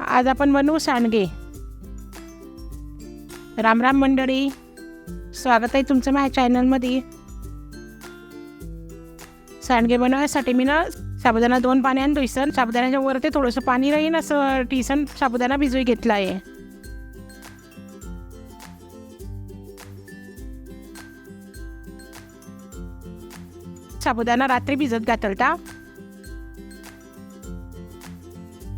आज आपण बनवू सांडगे. राम राम मंडळी. स्वागत आहे तुमचं माझ्या चॅनलमध्ये. सांडगे बनवण्यासाठी मी ना साबुदाणा दोन पाणी आणि धुईसन साबुदाण्याच्या वर ते थोडंसं पाणी राहील असं टिसन साबुदाणा भिजवी घेतला आहे साबुदाणा रात्री भिजत घातलता.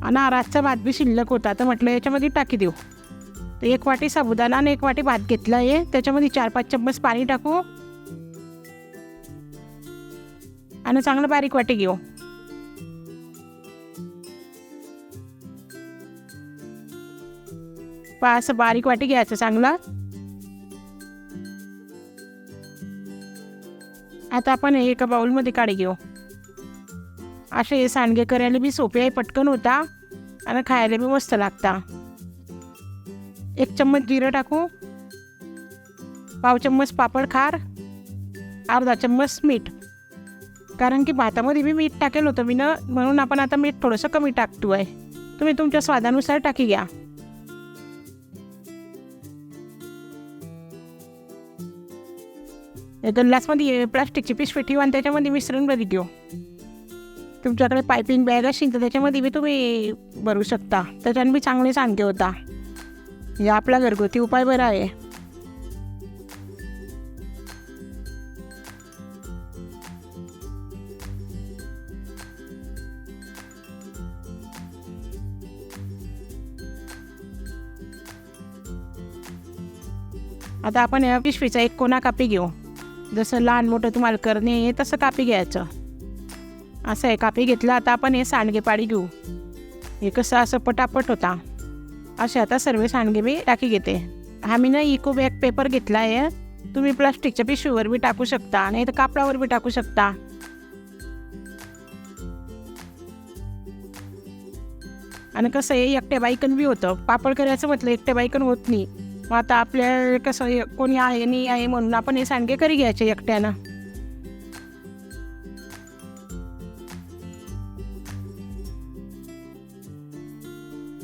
आणि रातचा भात बी शिल्लक होता. तर म्हटलं याच्यामध्ये टाकी देऊ. तर एक वाटी साबुदाणा आणि एक वाटी भात घेतला आहे. त्याच्यामध्ये चार पाच चम्मच पाणी टाकू. आणि चांगलं बारीक वाटी घेऊ. पा असं बारीक वाटी घ्यायचं चांगलं. आता आपण एका बाउलमध्ये काढी घेऊ. असे हे सांडगे करायला बी सोपे आहे पटकन होता. आणि खायला बी मस्त लागता. एक चम्मच जिरं टाकू. पाव चम्मच पापड खार. अर्धा चम्मच मीठ. कारण की भातामध्ये मी मीठ टाकेल होतं मी ना म्हणून आपण आता मीठ थोडंसं कमी टाकतो आहे तुम्ही तुमच्या स्वादानुसार टाकी घ्या. ग्लासमध्ये प्लास्टिकची पिशवी ठेवा आणि त्याच्यामध्ये मिश्रण भरी घेऊ. तुमच्याकडे पायपिंग बॅग असेल तर त्याच्यामध्ये बी तुम्ही भरू शकता. त्याच्याने बी चांगले सांगते होता. हे आपला घरगुती उपाय बरा आहे. आता आपण या पिशवीचा एक कोणा कापी घेऊ. जसं लहान मोठं तुम्हाला करणे तसं कापी घ्यायचं. असं आहे कापी घेतला आता आपण हे सांडगे पाडी घेऊ. हे कसं असं पटापट होता. असे आता सर्व सांडगे मी टाकी घेते. हा मी ना इको बॅग पेपर घेतला आहे. तुम्ही प्लास्टिकच्या पिशवीवर बी टाकू शकता नाही तर कापडावर बी टाकू शकता. आणि कसं आहे एकट्या बायकन बी होतं. पापड करायचं म्हटलं एकट्या बायकन होत नाही. मग आता आपल्या कसं कोणी आहे नाही आहे म्हणून आपण हे सांडगे करी घ्यायचे एकट्यानं.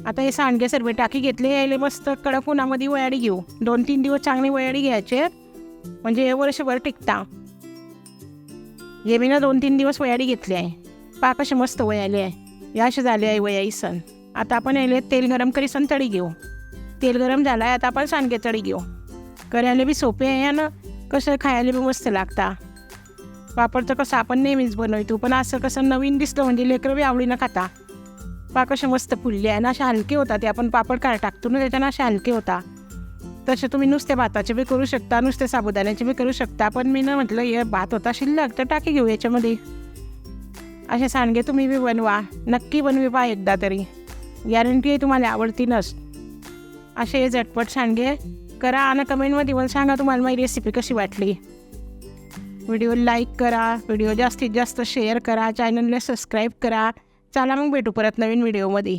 आता हे सांडगे सर्व टाकी घेतले यायले मस्त कडक उन्हामध्ये वयाडी घेऊ. दोन तीन दिवस चांगली वयाडी घ्यायचे. म्हणजे हे वर्षभर टिकता. हे मी ना दोन तीन दिवस वयाडी घेतली आहे. पा कसे मस्त वयाले आहे. हे असे झाले आहे वयाई सण. आता आपण यायले तेल गरम करी सण तळी घेऊ. तेल गरम झालं आहे आता आपण सांडगे तळी घेऊ. करायला बी सोपे आहे आणि कसं खायला बी मस्त लागता. पापडचं कसं आपण नेहमीच बनवतो पण असं कसं नवीन दिसलं म्हणजे लेकरं बी आवडीनं खाता. पाक असे मस्त फुलले आहे ना असे हलके होता ते. आपण पापड काय टाकतो ना त्याच्यानं असे हलके होता तसे तुम्ही नुसते भाताचे बी करू शकता नुसते साबुदाण्याचे बी करू शकता. पण मी ना म्हटलं हे भात होता शिल्लक तर टाकी घेऊ याच्यामध्ये. असे सांडगे तुम्ही बी बनवा. नक्की बनवी पा एकदा तरी. गॅरंटी आहे तुम्हाला आवडतीनच असे हे झटपट सांडगे. करा आणि कमेंटमध्ये पण सांगा तुम्हाला माझी रेसिपी कशी वाटली. व्हिडिओ लाईक करा. व्हिडिओ जास्तीत जास्त शेअर करा. चॅनलला सबस्क्राईब करा. चला मग भेटू परत नवीन व्हिडिओमध्ये